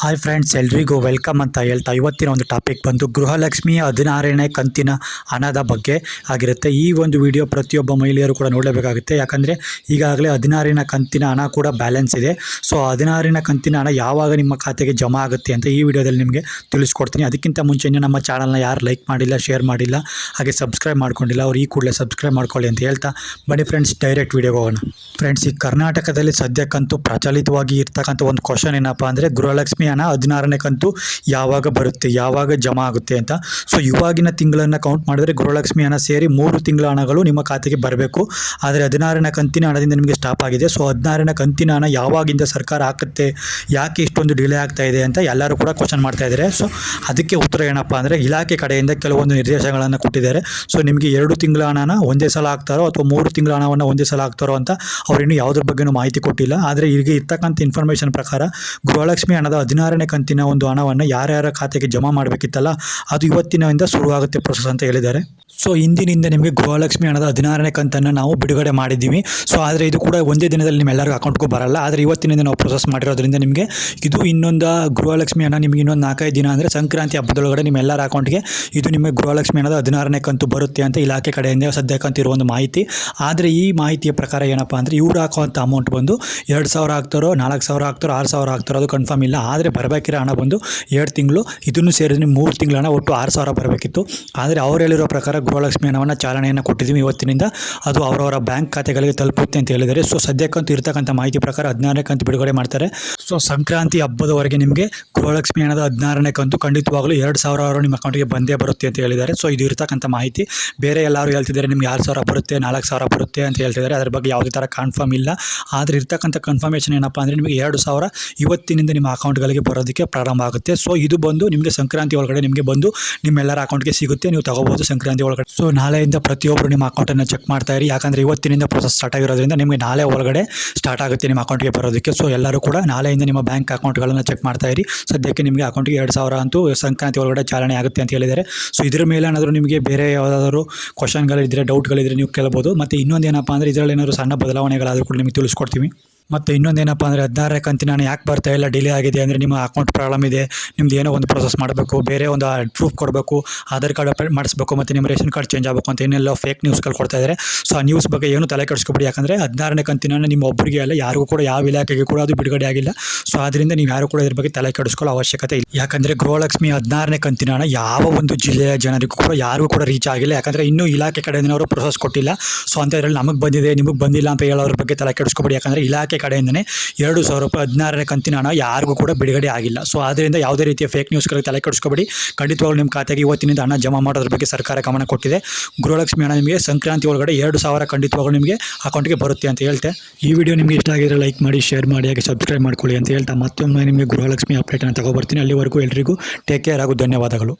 Hi friends ಎಲ್ರಿಗೂ welcome ಅಂತ ಹೇಳ್ತಾ ಇವತ್ತಿನ ಒಂದು ಟಾಪಿಕ್ ಬಂದು ಗೃಹಲಕ್ಷ್ಮಿಯ ಹದಿನಾರನೇ ಕಂತಿನ ಹಣದ ಬಗ್ಗೆ ಆಗಿರುತ್ತೆ. ಈ ಒಂದು ವಿಡಿಯೋ ಪ್ರತಿಯೊಬ್ಬ ಮಹಿಳೆಯರು ಕೂಡ ನೋಡಲೇಬೇಕಾಗುತ್ತೆ. ಯಾಕಂದರೆ ಈಗಾಗಲೇ ಹದಿನಾರಿನ ಕಂತಿನ ಹಣ ಕೂಡ ಬ್ಯಾಲೆನ್ಸ್ ಇದೆ. ಸೊ ಹದಿನಾರಿನ ಕಂತಿನ ಹಣ ಯಾವಾಗ ನಿಮ್ಮ ಖಾತೆಗೆ ಜಮಾ ಆಗುತ್ತೆ ಅಂತ ಈ ವಿಡಿಯೋದಲ್ಲಿ ನಿಮಗೆ ತಿಳಿಸ್ಕೊಡ್ತೀನಿ. ಅದಕ್ಕಿಂತ ಮುಂಚೆ ಇನ್ನೂ ನಮ್ಮ ಚಾನಲ್ನ ಯಾರು ಲೈಕ್ ಮಾಡಿಲ್ಲ ಶೇರ್ ಮಾಡಿಲ್ಲ, ಹಾಗೆ ಸಬ್ಸ್ಕ್ರೈಬ್ ಮಾಡ್ಕೊಂಡಿಲ್ಲ, ಅವ್ರು ಈ ಕೂಡಲೇ ಸಬ್ಸ್ಕ್ರೈಬ್ ಮಾಡ್ಕೊಳ್ಳಿ ಅಂತ ಹೇಳ್ತಾ. ಬನ್ನಿ ಫ್ರೆಂಡ್ಸ್ ಡೈರೆಕ್ಟ್ ವಿಡಿಯೋಗೆ ಹೋಗೋಣ. ಫ್ರೆಂಡ್ಸ್ ಈ ಕರ್ನಾಟಕದಲ್ಲಿ ಸದ್ಯಕ್ಕಂತೂ ಪ್ರಚಲಿತವಾಗಿ ಇರ್ತಕ್ಕಂಥ ಒಂದು ಕ್ವಶನ್ ಏನಪ್ಪ ಅಂದರೆ ಗೃಹಲಕ್ಷ್ಮಿ ಹಣ ಹದಿನಾರನೇ ಕಂತು ಯಾವಾಗ ಬರುತ್ತೆ, ಯಾವಾಗ ಜಮಾ ಆಗುತ್ತೆ ಅಂತ. ಸೊ ಇವಾಗಿನ ತಿಂಗಳನ್ನು ಕೌಂಟ್ ಮಾಡಿದ್ರೆ ಗೃಹಲಕ್ಷ್ಮಿ ಹಣ ಸೇರಿ ಮೂರು ತಿಂಗಳ ಹಣಗಳು ನಿಮ್ಮ ಖಾತೆಗೆ ಬರಬೇಕು. ಆದರೆ ಹದಿನಾರನೇ ಕಂತಿನ ಹಣದಿಂದ ನಿಮಗೆ ಸ್ಟಾಪ್ ಆಗಿದೆ. ಸೊ ಹದಿನಾರನೇ ಕಂತಿನ ಹಣ ಯಾವಾಗಿಂದ ಸರ್ಕಾರ ಹಾಕುತ್ತೆ, ಯಾಕೆ ಇಷ್ಟೊಂದು ಡಿಲೇ ಆಗ್ತಾ ಇದೆ ಅಂತ ಎಲ್ಲರೂ ಕೂಡ ಕ್ವಶನ್ ಮಾಡ್ತಾ ಇದ್ದಾರೆ. ಸೊ ಅದಕ್ಕೆ ಉತ್ತರ ಏನಪ್ಪ ಅಂದರೆ ಇಲಾಖೆ ಕಡೆಯಿಂದ ಕೆಲವೊಂದು ನಿರ್ದೇಶನಗಳನ್ನು ಕೊಟ್ಟಿದ್ದಾರೆ. ಸೊ ನಿಮಗೆ ಎರಡು ತಿಂಗಳ ಹಣನ ಒಂದೇ ಸಲ ಹಾಕ್ತಾರೋ ಅಥವಾ ಮೂರು ತಿಂಗಳ ಹಣವನ್ನು ಒಂದೇ ಸಲ ಹಾಕ್ತಾರೋ ಅಂತ ಅವ್ರು ಇನ್ನೂ ಯಾವುದ್ರ ಬಗ್ಗೆನೂ ಮಾಹಿತಿ ಕೊಟ್ಟಿಲ್ಲ. ಆದರೆ ಈಗ ಇರ್ತಕ್ಕಂಥ ಇನ್ಫಾರ್ಮೇಷನ್ ಪ್ರಕಾರ ಗೃಹಲಕ್ಷ್ಮಿ ಹಣದ ಹದಿನಾರನೇ ಕಂತಿನ ಒಂದು ಹಣವನ್ನು ಯಾರ್ಯಾರ ಖಾತೆಗೆ ಜಮಾ ಮಾಡಬೇಕಿತ್ತಲ್ಲ, ಅದು ಇವತ್ತಿನಿಂದ ಶುರುವಾಗುತ್ತೆ ಪ್ರೊಸೆಸ್ ಅಂತ ಹೇಳಿದ್ದಾರೆ. ಸೊ ಇಂದಿನಿಂದ ನಿಮಗೆ ಗೃಹಲಕ್ಷ್ಮಿ ಹಣದ ಹದಿನಾರನೇ ಕಂತನ್ನು ನಾವು ಬಿಡುಗಡೆ ಮಾಡಿದ್ದೀವಿ. ಸೊ ಆದರೆ ಇದು ಕೂಡ ಒಂದೇ ದಿನದಲ್ಲಿ ನಿಮ್ಮೆಲ್ಲರಿಗೂ ಅಕೌಂಟ್ಗೂ ಬರಲ್ಲ. ಆದರೆ ಇವತ್ತಿನಿಂದ ನಾವು ಪ್ರೊಸೆಸ್ ಮಾಡಿರೋದ್ರಿಂದ ನಿಮಗೆ ಇದು ಇನ್ನೊಂದು ಗೃಹಲಕ್ಷ್ಮಿ ಹಣ, ನಿಮಗೆ ಇನ್ನೊಂದು ನಾಲ್ಕೈದು ದಿನ ಅಂದರೆ ಸಂಕ್ರಾಂತಿ ಹಬ್ಬದೊಳಗಡೆ ನಿಮ್ಮೆಲ್ಲರ ಅಕೌಂಟ್ಗೆ ಇದು ನಿಮಗೆ ಗೃಹಲಕ್ಷ್ಮಿ ಹಣದ ಹದಿನಾರನೇ ಕಂತು ಬರುತ್ತೆ ಅಂತ ಇಲಾಖೆ ಕಡೆಯಿಂದ ಸದ್ಯಕ್ಕಂತಿರುವ ಒಂದು ಮಾಹಿತಿ. ಆದರೆ ಈ ಮಾಹಿತಿಯ ಪ್ರಕಾರ ಏನಪ್ಪ ಅಂದರೆ ಇವ್ರು ಹಾಕುವಂಥ ಅಮೌಂಟ್ ಬಂದು ಎರಡು ಸಾವಿರ ಹಾಕ್ತಾರೋ ನಾಲ್ಕು ಸಾವಿರ ಹಾಕ್ತಾರೋ ಆರು ಸಾವಿರ ಹಾಕ್ತಾರೋ ಅದು ಕನ್ಫರ್ಮ್ ಇಲ್ಲ. ಆದರೆ ಬರಬೇಕಿರೋ ಹಣ ಬಂದು ಎರಡು ತಿಂಗಳು, ಇದನ್ನು ಸೇರಿದ್ರೆ ಮೂರು ತಿಂಗಳ ಹಣ ಒಟ್ಟು ಆರು ಸಾವಿರ ಬರಬೇಕಿತ್ತು. ಆದರೆ ಅವ್ರು ಹೇಳಿರೋ ಪ್ರಕಾರ ಗೃಹಲಕ್ಷ್ಮಿ ಹಣವನ್ನು ಚಾಲನೆಯನ್ನು ಕೊಟ್ಟಿದ್ದೀವಿ ಇವತ್ತಿನಿಂದ. ಅದು ಅವರವರ ಬ್ಯಾಂಕ್ ಖಾತೆಗಳಿಗೆ ತಲುಪುತ್ತೆ ಅಂತ ಹೇಳಿದರೆ ಸೊ ಸದ್ಯಕ್ಕಂತೂ ಇರ್ತಕ್ಕಂಥ ಮಾಹಿತಿ ಪ್ರಕಾರ ಹದಿನಾರನೇ ಕಂತು ಬಿಡುಗಡೆ ಮಾಡ್ತಾರೆ. ಸೊ ಸಂಕ್ರಾಂತಿ ಹಬ್ಬದವರೆಗೆ ನಿಮಗೆ ಗೃಹಲಕ್ಷ್ಮಿ ಹಣದ ಹದಿನಾರನೇ ಕಂತು ಖಂಡಿತವಾಗಲೂ ಎರಡು ಸಾವಿರ ಅವರು ನಿಮ್ಮ ಅಕೌಂಟಿಗೆ ಬಂದೇ ಬರುತ್ತೆ ಅಂತ ಹೇಳಿದ್ದಾರೆ. ಸೊ ಇದು ಇರ್ತಕ್ಕಂಥ ಮಾಹಿತಿ. ಬೇರೆ ಎಲ್ಲರೂ ಹೇಳ್ತಿದ್ದಾರೆ ನಿಮ್ಗೆ ಆರು ಸಾವಿರ ಬರುತ್ತೆ, ನಾಲ್ಕು ಸಾವಿರ ಬರುತ್ತೆ ಅಂತ ಹೇಳ್ತಿದ್ದಾರೆ. ಅದ್ರ ಬಗ್ಗೆ ಯಾವುದೇ ಥರ ಕನ್ಫರ್ಮ್ ಇಲ್ಲ. ಆದರೆ ಇರ್ತಕ್ಕಂಥ ಕನ್ಫರ್ಮೇಷನ್ ಏನಪ್ಪ ಅಂದರೆ ನಿಮಗೆ ಎರಡು ಸಾವಿರ ಇವತ್ತಿನಿಂದ ನಿಮ್ಮ ಅಕೌಂಟ್ಗಳಿಗೆ ಬರೋದಕ್ಕೆ ಪ್ರಾರಂಭ ಆಗುತ್ತೆ. ಸೊ ಇದು ಬಂದು ನಿಮಗೆ ಸಂಕ್ರಾಂತಿ ಒಳಗಡೆ ನಿಮಗೆ ಬಂದು ನಿಮ್ಮೆಲ್ಲರ ಅಕೌಂಟ್ಗೆ ಸಿಗುತ್ತೆ. ನೀವು ತಗೋಬೋದು ಸಂಕ್ರಾಂತಿ ಒಳಗಡೆ. ಸೊ ನಾಳೆಯಿಂದ ಪ್ರತಿಯೊಬ್ಬರು ನಿಮ್ಮ ಅಕೌಂಟನ್ನು ಚೆಕ್ ಮಾಡ್ತಾ ಇರಿ. ಯಾಕಂದರೆ ಇವತ್ತಿನಿಂದ ಪ್ರೊಸೆಸ್ ಸ್ಟಾರ್ಟ್ ಆಗಿರೋದ್ರಿಂದ ನಿಮಗೆ ನಾಳೆ ಒಳಗಡೆ ಸ್ಟಾರ್ಟ್ ಆಗುತ್ತೆ ನಿಮ್ಮ ಅಕೌಂಟ್ಗೆ ಬರೋದಕ್ಕೆ. ಸೊ ಎಲ್ಲರೂ ಕೂಡ ನಾಳೆಯಿಂದ ನಿಮ್ಮ ಬ್ಯಾಂಕ್ ಅಕೌಂಟ್ಗಳನ್ನು ಚೆಕ್ ಮಾಡ್ತಾ ಇರಿ. ಸದ್ಯಕ್ಕೆ ನಿಮಗೆ ಅಕೌಂಟ್ಗೆ ಎರಡು ಸಾವಿರ ಅಂತೂ ಸಂಕ್ರಾಂತಿ ಒಳಗಡೆ ಚಾಲನೆ ಆಗುತ್ತೆ ಅಂತ ಹೇಳಿದ್ದಾರೆ. ಸೊ ಇದ್ರ ಮೇಲೆ ಏನಾದರೂ ನಿಮಗೆ ಬೇರೆ ಯಾವುದಾದ್ರು ಕ್ವಶನ್ಗಳಿದ್ದರೆ ಡೌಟ್ಗಳಿದ್ದರೆ ನೀವು ಕೇಳ್ಬೋದು. ಮತ್ತು ಇನ್ನೊಂದು ಏನಪ್ಪ ಅಂದರೆ ಇದರಲ್ಲಿ ಏನಾದರೂ ಸಣ್ಣ ಬದಲಾವಣೆಗಳಾದರೂ ಕೂಡ ನಿಮಗೆ ತಿಳಿಸ್ಕೊಡ್ತೀವಿ. ಮತ್ತು ಇನ್ನೊಂದೇನಪ್ಪ ಅಂದರೆ ಹದಿನಾರನೇ ಕಂತಿನ ನಾನು ಯಾಕೆ ಬರ್ತಾ ಇಲ್ಲ? ಡಿಲೇ ಆಗಿದೆ ಅಂದರೆ ನಿಮ್ಮ ಅಕೌಂಟ್ ಪ್ರಾಬ್ಲಮ್ ಇದೆ. ನಿಮ್ದು ಏನೋ ಒಂದು ಪ್ರೊಸೆಸ್ ಮಾಡಬೇಕು, ಬೇರೆ ಒಂದು ಪ್ರೂಫ್ ಕೊಡಬೇಕು, ಆಧಾರ್ ಕಾರ್ಡ್ ಅಪ್ಡೇಟ್ ಮಾಡಿಸ್ಬೇಕು ಮತ್ತು ನಿಮ್ಮ ರೇಷನ್ ಕಾರ್ಡ್ ಚೇಂಜ್ ಆಗಬೇಕು ಅಂತ ಏನೆಲ್ಲ ಫೇಕ್ ನ್ಯೂಸ್ಗಳು ಕೊಡ್ತಾ ಇದ್ದಾರೆ ಸೊ ಆ ನ್ಯೂಸ್ ಬಗ್ಗೆ ಏನು ತಲೆ ಕೆಡಿಸ್ಕೊಬಿಡಿ. ಯಾಕಂದರೆ ಹದಿನಾರನೇ ಕಂತಿನ ನಿಮ್ಮ ಒಬ್ಬರಿಗೆ ಅಲ್ಲ, ಯಾರಿಗೂ ಕೂಡ ಯಾವ ಇಲಾಖೆಗೆ ಕೂಡ ಅದು ಬಿಡುಗಡೆ ಆಗಿಲ್ಲ. ಸೊ ಆದ್ದರಿಂದ ನೀವು ಯಾರು ಕೂಡ ಇದ್ರ ಬಗ್ಗೆ ತಲೆ ಕೆಡಿಸ್ಕೊಳ್ಳೋ ಅವಶ್ಯಕತೆ ಇಲ್ಲ. ಯಾಕಂದರೆ ಗೃಹಲಕ್ಷ್ಮಿ ಹದಿನಾರನೇ ಕಂತಿನ ಹಣ ಯಾವ ಒಂದು ಜಿಲ್ಲೆಯ ಜನರಿಗೂ ಕೂಡ ಯಾರಿಗೂ ಕೂಡ ರೀಚ್ ಆಗಿಲ್ಲ. ಯಾಕಂದರೆ ಇನ್ನೂ ಇಲಾಖೆ ಕಡೆಯಿಂದ ಅವರು ಪ್ರೊಸೆಸ್ ಕೊಟ್ಟಿಲ್ಲ. ಸೊ ಅಂತ ಇದರಲ್ಲಿ ನಮಗೆ ಬಂದಿದೆ, ನಿಮಗೆ ಬಂದಿಲ್ಲ ಅಂತ ಹೇಳೋರ ಬಗ್ಗೆ ತಲೆ ಕೆಡಿಸ್ಕೊಬಿಡಿ. ಯಾಕಂದರೆ ಇಲಾಖೆ ಕಡೆಯಿಂದನೇ ಎರಡು ಸಾವಿರ ರೂಪಾಯಿ ಹದಿನಾರನೇ ಕಂತಿನ ಹಣ ಯಾರಿಗೂ ಕೂಡ ಬಿಡುಗಡೆ ಆಗಿಲ್ಲ. ಸೊ ಆದ್ದರಿಂದ ಯಾವುದೇ ರೀತಿಯ ಫೇಕ್ ನ್ಯೂಸ್ಗಳಿಗೆ ತಲೆ ಕೆಡಿಸ್ಕೊಬೇಡಿ. ಖಂಡಿತವಾಗ್ಲೂ ನಿಮ್ಮ ಖಾತೆಗೆ ಇವತ್ತಿನಿಂದ ಹಣ ಜಮಾ ಮಾಡೋದ್ರ ಬಗ್ಗೆ ಸರ್ಕಾರ ಗಮನ ಕೊಟ್ಟಿದೆ. ಗೃಹಲಕ್ಷ್ಮಿ ಹಣ ನಿಮಗೆ ಸಂಕ್ರಾಂತಿ ಒಳಗಡೆ ಎರಡು ಸಾವಿರ ಖಂಡಿತವಾಗ್ಲೂ ನಿಮಗೆ ಅಕೌಂಟ್ಗೆ ಬರುತ್ತೆ ಅಂತ ಹೇಳ್ತೆ. ಈ ವಿಡಿಯೋ ನಿಮಗೆ ಇಷ್ಟ ಆಗಿದ್ರೆ ಲೈಕ್ ಮಾಡಿ ಶೇರ್ ಮಾಡಿ, ಹಾಗೆ ಸಬ್ಸ್ಕ್ರೈಬ್ ಮಾಡ್ಕೊಳ್ಳಿ ಅಂತ ಹೇಳ್ತಾ ಮತ್ತೊಮ್ಮೆ ನಿಮಗೆ ಗೃಹಲಕ್ಷ್ಮಿ ಅಪ್ಡೇಟನ್ನು ತಗೊಬರ್ತೀನಿ. ಅಲ್ಲಿವರೆಗೂ ಎಲ್ರಿಗೂ ಟೇಕ್ ಕೇರ್ ಹಾಗೂ ಧನ್ಯವಾದಗಳು.